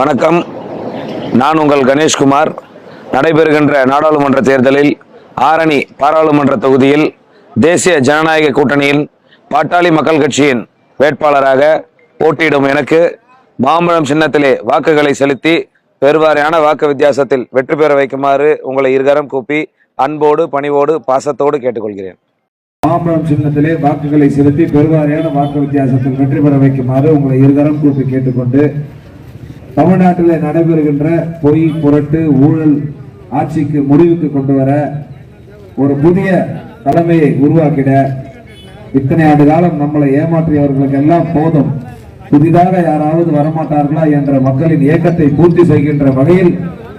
வணக்கம். நான் உங்கள் கணேஷ்குமார். நடைபெறுகின்ற நாடாளுமன்ற தேர்தலில் ஆரணி பாராளுமன்ற தொகுதியில் தேசிய ஜனநாயக கூட்டணியின் பாட்டாளி மக்கள் கட்சியின் வேட்பாளராக போட்டியிடும் எனக்கு மாம்பழம் சின்னத்திலே வாக்குகளை செலுத்தி பெருவாரியான வாக்கு வித்தியாசத்தில் வெற்றி பெற வைக்குமாறு உங்களை இருகரம் கூப்பி அன்போடு பணிவோடு பாசத்தோடு கேட்டுக்கொள்கிறேன். மாம்பழம் சின்னத்திலே வாக்குகளை செலுத்தி பெருவாரியான வாக்கு வித்தியாசத்தில் வெற்றி பெற வைக்குமாறு உங்களை இருகரம் கூப்பி கேட்டுக்கொண்டு தமிழ்நாட்டில் நடைபெறுகின்ற பொய் புரட்டு ஊழல் ஆட்சிக்கு முடிவுக்கு கொண்டு வர ஒரு புதிய தலைமையை உருவாக்கிட இத்தனை ஆண்டு காலம் நம்மளை ஏமாற்றியவர்களுக்கு எல்லாம் போதும். புதிதாக யாராவது வரமாட்டார்களா என்ற மக்களின் ஏக்கத்தை பூர்த்தி செய்கின்ற வகையில்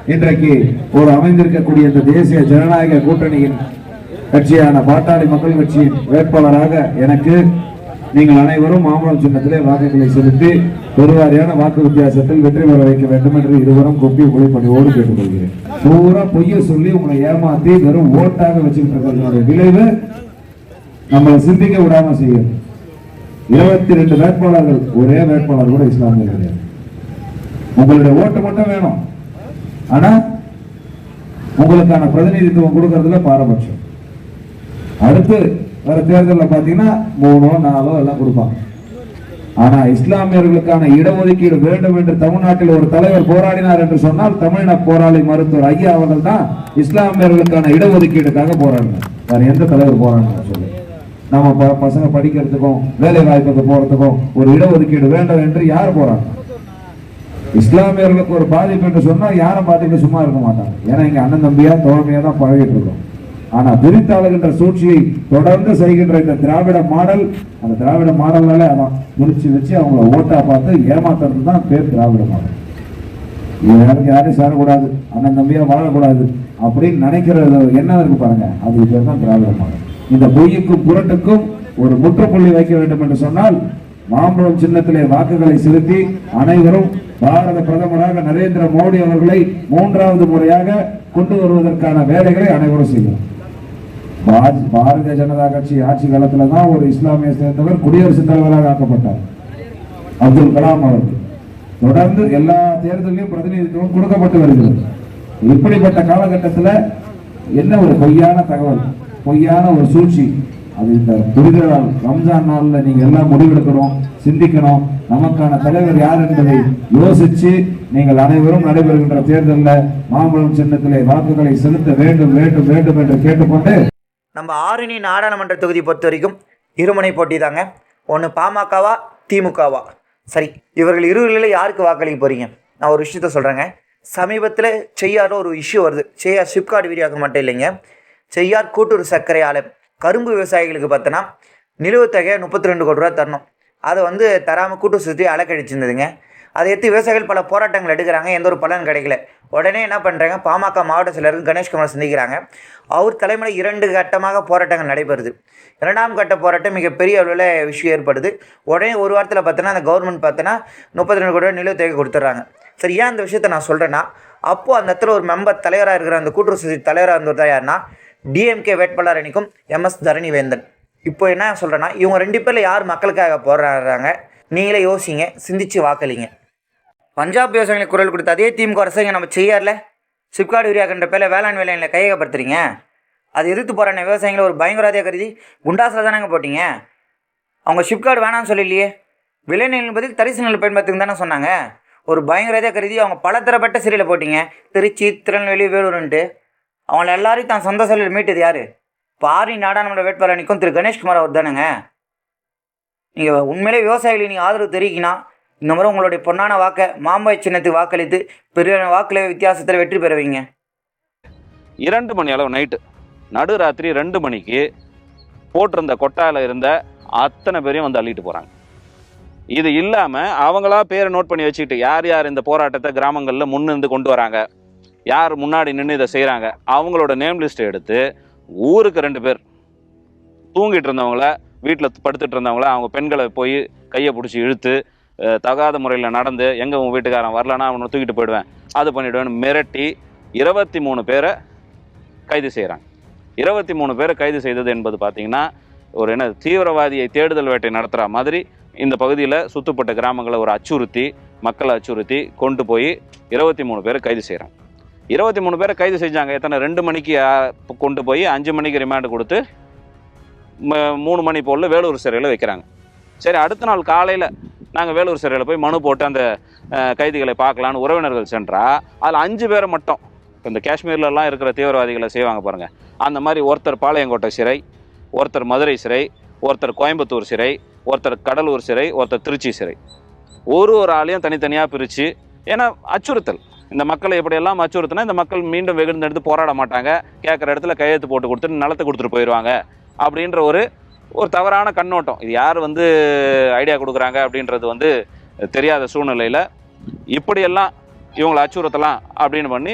இன்றைக்கு ஒரு அமைந்திருக்கக்கூடிய இந்த தேசிய ஜனநாயக கூட்டணியின் கட்சியான பாட்டாளி மக்கள் கட்சியின் வேட்பாளராக எனக்கு நீங்கள் அனைவரும் மாம்பழம் சின்னத்திலே வாக்குகளை செலுத்தி பெருவாரியான வாக்கு வித்தியாசத்தில் வெற்றி பெற வைக்க வேண்டும் என்று இருவரும் கொப்பி ஒளிப்பணியோடு கேட்டுக்கொள்கிறேன். பூரா பொய்ய சொல்லி உங்களை ஏமாத்தி வெறும் ஓட்டாக வச்சுக்கிட்டு இருக்கிறதனுடைய விளைவு நம்மளை சிந்திக்க விடாம செய்யும். இருபத்தி ரெண்டு வேட்பாளர்கள் ஒரே வேட்பாளர் கூட இஸ்லாமிய கிடையாது. உங்களுடைய ஓட்டு மட்டும் வேணும். ஆனா உங்களுக்கான பிரதிநிதித்துவம் கொடுக்கறதுல பாரபட்சம். அடுத்து வர தேர்தலில் பார்த்தீங்கன்னா மூணோ நாலோ எல்லாம் கொடுப்பாங்க. ஆனா இஸ்லாமியர்களுக்கான இடஒதுக்கீடு வேண்டும் என்று தமிழ்நாட்டில் ஒரு தலைவர் போராடினார் என்று சொன்னால் தமிழின போராளி மருத்துவர் ஐயா அவர்கள் தான் இஸ்லாமியர்களுக்கான இடஒதுக்கீடுக்காக போராடினார். வேற எந்த தலைவர் போராடினார் சொல்லு. நம்ம ப- பசங்க படிக்கிறதுக்கும் வேலை வாய்ப்புக்கு போறதுக்கும் ஒரு இடஒதுக்கீடு வேண்டும் என்று யார் போராடினார்? இஸ்லாமியர்களுக்கு ஒரு பாதிப்பு என்று சொன்னா யாரும் பாதிப்பு சும்மா இருக்க மாட்டாங்க. ஏன்னா இங்க அண்ணன் தம்பியா தோழமையா தான் பழகிட்டு இருக்கோம். ஆனா பிரித்தாளுகின்ற சூழ்ச்சியை தொடர்ந்து செய்கின்ற இந்த திராவிட மாடல் அந்த திராவிட மாடல்னால அவன் முடிச்சு வச்சு அவங்கள ஓட்டா பார்த்து ஏமாத்துறது தான் பேர் திராவிட மாடல். இது யாருக்கு யாரையும் சேரக்கூடாது அண்ணன் தம்பியா வாழக்கூடாது அப்படின்னு நினைக்கிறது என்ன இருக்கு பாருங்க? அதுக்கு பேர் தான் திராவிட மாடல். இந்த பொய்யுக்கும் புரட்டுக்கும் ஒரு முற்றுப்புள்ளி வைக்க வேண்டும் என்று சொன்னால் மாம்பழம் சின்னத்திலே வாக்குகளை செலுத்தி அனைவரும் பாரத பிரதமராக நரேந்திர மோடி அவர்களை மூன்றாவது முறையாக கொண்டு வருவதற்கான வேலைகளை அனைவரும் செய்கிறோம் பாரதிய ஜனதா கட்சி ஆட்சி காலத்துல தான் ஒரு இஸ்லாமிய சேர்ந்தவர் குடியரசுத் தலைவராக ஆக்கப்பட்டார். அப்துல் கலாம் அவர்கள். தொடர்ந்து எல்லா தேர்தலையும் பிரதிநிதித்துவம் கொடுக்கப்பட்டு வருகிறது. இப்படிப்பட்ட காலகட்டத்தில் என்ன ஒரு பொய்யான தகவல் பொய்யான ஒரு சூழ்ச்சி? அது இந்த புரிதல் நாள், ரம்ஜான் நாள்ல நீங்க எல்லாம் முடிவெடுக்கணும் சிந்திக்கணும். நமக்கான தலைவர் யார் என்பதை யோசிச்சு நீங்கள் அனைவரும் நடைபெறுகின்ற தேர்தலில் மாம்பழம் சின்னத்திலே வாக்குகளை செலுத்த வேண்டும் வேண்டும் வேண்டும் என்று கேட்டுக்கொண்டு நம்ம ஆரணி நாடாளுமன்ற தொகுதி பொறுத்த வரைக்கும் இருமுனை போட்டி தாங்க. ஒன்று பாமகவா திமுகவா? சரி இவர்கள் இருவர்களில் யாருக்கு வாக்களிக்க போகிறீங்க நான் ஒரு விஷயத்த சொல்கிறேங்க சமீபத்தில் செய்யார் ஒரு இஷ்யூ வருது. செய்யார் சிப்காட் விரிவாக்கம் மட்டும் இல்லைங்க. செய்யார் கூட்டுறவு சர்க்கரை ஆலை கரும்பு விவசாயிகளுக்கு பார்த்தோன்னா நிலுவத்தொகை முப்பத்தி ரெண்டு கோடி ரூபா தரணும். அதை வந்து தராமல் கூட்டு சுற்றி அலக்கழிச்சிருந்ததுங்க. அதை எடுத்து விவசாயிகள் பல போராட்டங்கள் எடுக்கிறாங்க. எந்த ஒரு பலன் கிடைக்கல. உடனே என்ன பண்ணுறாங்க பாமக மாவட்ட செயலருக்கு கணேஷ்குமார் சந்திக்கிறாங்க. அவர் தலைமையில் இரண்டு கட்டமாக போராட்டங்கள் நடைபெறுது. இரண்டாம் கட்ட போராட்டம் மிகப்பெரிய அளவில் விஷயம் ஏற்படுது. உடனே ஒரு வாரத்தில் பார்த்தோன்னா அந்த கவர்மெண்ட் பார்த்தோன்னா முப்பத்தி ரெண்டு கோடி ரூபாய் நிலுவத்தொகை கொடுத்துட்றாங்க. சரி ஏன் அந்த விஷயத்த நான் சொல்கிறேன்னா அப்போது அந்த இடத்துல ஒரு மெம்பர் தலைவராக இருக்கிற அந்த கூட்டுறவு சதி தலைவராக இருந்தவர் தான் யாருன்னா டிஎம்கே வேட்பாளர் அணிக்கும் எம்எஸ் தரணிவேந்தன். இப்போ என்ன சொல்கிறேன்னா இவங்க ரெண்டு பேரில் யார் மக்களுக்காக போராடுறாங்க? நீங்களே யோசிங்க சிந்திச்சு வாக்களிங்க. பஞ்சாப் விவசாயிகளுக்கு குரல் கொடுத்த அதே திமுக அரசாங்க நம்ம செய்யார்ல? சிப்காடு விரிவாக்கின்ற பேரில் வேளாண் வேலையில் கையகப்படுத்துறீங்க. அது எதிர்த்து போகிற விவசாயிகளை ஒரு பயங்கரவாதியாக கருதி குண்டாசில் தானேங்க போட்டீங்க? அவங்க ஷிப்கார்டு வேணாம்னு சொல்லலையே விளைநிலம் பதில் தரிசு நெல் பயன்படுத்துங்க தானே சொன்னாங்க. ஒரு பயங்கரவாதியாக கருதி அவங்க பல தரப்பட்ட சிறையில் போட்டீங்க. திருச்சி திருநெல்வேலி வேலூருன்ட்டு. அவங்கள எல்லாரையும் தான் சொந்த செல்லில் மீட்டது யார்? பாரி நாடாளுமன்ற வேட்பாளர் நிற்கும் திரு கணேஷ்குமார் அவர் தானேங்க நீங்கள் உண்மையிலே விவசாயிகளை நீங்கள் ஆதரவு தெரிவிக்கினா இந்த முறை உங்களுடைய பொன்னான வாக்கை மாம்பாய் சின்னத்துக்கு வாக்களித்து பெரிய வாக்குல வித்தியாசத்தில் வெற்றி பெறுவீங்க. இரண்டு மணி அளவு நைட்டு நடுராத்திரி ரெண்டு மணிக்கு போட்டிருந்த கொட்டாயில் இருந்த அத்தனை பேரையும் வந்து அள்ளிட்டு போகிறாங்க இது இல்லாமல் அவங்களா பேரை நோட் பண்ணி வச்சுக்கிட்டு யார் யார் இந்த போராட்டத்தை கிராமங்களில் முன்னிருந்து கொண்டு வராங்க யார் முன்னாடி நின்று இதை செய்கிறாங்க அவங்களோட நேம் லிஸ்ட்டை எடுத்து ஊருக்கு ரெண்டு பேர் தூங்கிட்டு இருந்தவங்கள வீட்டில் படுத்துட்டு இருந்தவங்கள அவங்க பெண்களை போய் கையை பிடிச்சி இழுத்து தகாத முறையில் நடந்து எங்கே உன் வீட்டுக்காரன் வரலன்னா அவனை தூக்கிட்டு போயிடுவேன். அது பண்ணிவிடுவேன் மிரட்டி இருபத்தி மூணு பேரை கைது செய்கிறாங்க இருபத்தி மூணு பேரை கைது செய்தது என்பது பார்த்தீங்கன்னா ஒரு என்ன தீவிரவாதியை தேடுதல் வேட்டை நடத்துகிற மாதிரி இந்த பகுதியில் சுத்தப்பட்ட கிராமங்களை ஒரு அச்சுறுத்தி மக்களை அச்சுறுத்தி கொண்டு போய் இருபத்தி மூணு பேரை கைது செய்கிறாங்க இருபத்தி மூணு பேரை கைது செஞ்சாங்க. எத்தனை ரெண்டு மணிக்கு கொண்டு போய் அஞ்சு மணிக்கு ரிமாண்டு கொடுத்து மூணு மணி போல் வேலூர் சிறையில் வைக்கிறாங்க. சரி அடுத்த நாள் காலையில் நாங்கள் வேலூர் சிறையில் போய் மனு போட்டு அந்த கைதிகளை பார்க்கலான்னு உறவினர்கள் சென்றால் அதில் அஞ்சு பேரை மட்டும் இந்த காஷ்மீர்லலாம் இருக்கிற தீவிரவாதிகளை செய்வாங்க பாருங்கள் அந்த மாதிரி ஒருத்தர் பாளையங்கோட்டை சிறை ஒருத்தர் மதுரை சிறை ஒருத்தர் கோயம்புத்தூர் சிறை ஒருத்தர் கடலூர் சிறை ஒருத்தர் திருச்சி சிறை. ஒரு ஒரு ஆளையும் தனித்தனியாக பிரித்து ஏன்னா அச்சுறுத்தல். இந்த மக்களை எப்படியெல்லாம் அச்சுறுத்தினா இந்த மக்கள் மீண்டும் வெகுண்டு எடுத்து போராட மாட்டாங்க. கேட்குற இடத்துல கையெழுத்து போட்டு கொடுத்துட்டு நிலத்தை கொடுத்துட்டு போயிடுவாங்க அப்படின்ற ஒரு ஒரு தவறான கண்ணோட்டம். இது யார் வந்து ஐடியா கொடுக்குறாங்க அப்படின்றது வந்து தெரியாத சூழ்நிலையில் இப்படியெல்லாம் இவங்களை அச்சுறுத்தலாம் அப்படின்னு பண்ணி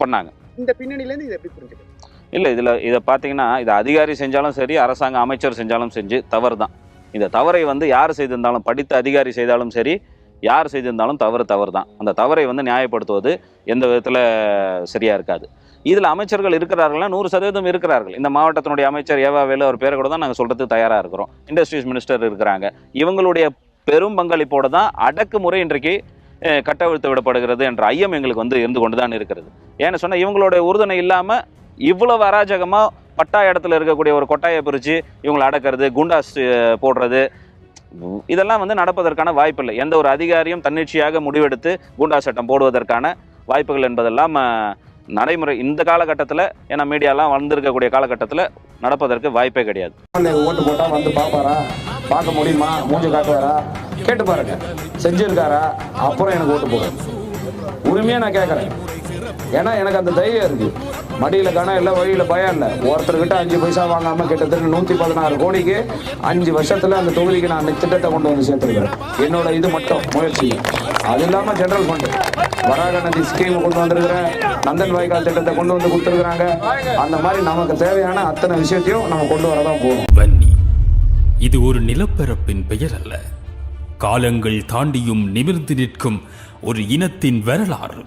பண்ணாங்க. இந்த பின்னணியிலேருந்து இதை எப்படி புரிஞ்சுக்கிறது? இல்லை இதில் இதை பார்த்தீங்கன்னா இது அதிகாரி செஞ்சாலும் சரி அரசாங்க அமைச்சர் செஞ்சாலும் செஞ்சு தவறு தான் இந்த தவறை வந்து யார் செய்திருந்தாலும் படித்த அதிகாரி செய்தாலும் சரி யார் செய்திருந்தாலும் தவறு தவறு தான் அந்த தவறை வந்து நியாயப்படுத்துவது எந்த விதத்தில் சரியாக இருக்காது. இதில் அமைச்சர்கள் இருக்கிறார்கள்னா நூறு சதவீதம் இருக்கிறார்கள். இந்த மாவட்டத்தினுடைய அமைச்சர் ஏவா வேலு அவர் பேரை கூட தான் நாங்கள் சொல்கிறதுக்கு தயாராக இருக்கிறோம். இண்டஸ்ட்ரீஸ் மினிஸ்டர் இருக்கிறாங்க. இவங்களுடைய பெரும் பங்களிப்போடு தான் அடக்குமுறை இன்றைக்கு கட்டவிழ்த்து விடப்படுகிறது என்ற ஐயம் எங்களுக்கு வந்து இருந்து கொண்டு தான் இருக்கிறது. ஏன்னு சொன்னால் இவங்களுடைய உறுதுணை இல்லாமல் இவ்வளவு அராஜகமாக பட்டா இடத்துல இருக்கக்கூடிய ஒரு கொட்டாயை பிரித்து இவங்களை அடக்கிறது குண்டாஸ் போடுறது இதெல்லாம் வந்து நடப்பதற்கான வாய்ப்பில்லை. எந்த ஒரு அதிகாரியும் தன்னிச்சையாக முடிவெடுத்து குண்டா சட்டம் போடுவதற்கான வாய்ப்புகள் என்பதெல்லாம் நடைமுறை இந்த காலகட்டத்தில் ஏன்னா மீடியாலாம் வளர்ந்துருக்கக்கூடிய காலகட்டத்தில் நடப்பதற்கு வாய்ப்பே கிடையாது. ஓட்டு போட்டால் வந்து பார்ப்பாரா? பார்க்க முடியுமா? மூஞ்சி காட்டுவாரா? கேட்டு பாருங்க. செஞ்சிருக்காரா? அப்புறம் எனக்கு ஓட்டு போடுங்க உரிமையாக நான் கேட்குறேன் ஏன்னா எனக்கு அந்த தைரியம் இருக்கு. மடியில் கணம் இல்லை வழியில் பயம் இல்லை. ஒருத்தர்கிட்ட அஞ்சு பைசா வாங்காமல் கிட்டத்தட்ட நூற்றி பதினாறு கோடிக்கு அஞ்சு வருஷத்தில் அந்த தொகுதிக்கு நான் இந்த திட்டத்தை கொண்டு வந்து சேர்த்துருக்கிறேன். என்னோட இது மட்டும் முயற்சி. அது இல்லாமல் ஜென்ரல் ஃபண்டு வராக நதி ஸ்கீம் கொண்டு வந்திருக்கிறேன் நந்தன் வாய்க்கால் திட்டத்தை கொண்டு வந்து கொடுத்துருக்குறாங்க. அந்த மாதிரி நமக்கு தேவையான அத்தனை விஷயத்தையும் நம்ம கொண்டு வரதான் போகணும் வன்னி இது ஒரு நிலப்பரப்பின் பெயர் அல்ல. காலங்கள் தாண்டியும் நிமிர்ந்து நிற்கும் ஒரு இனத்தின் வரலாறு.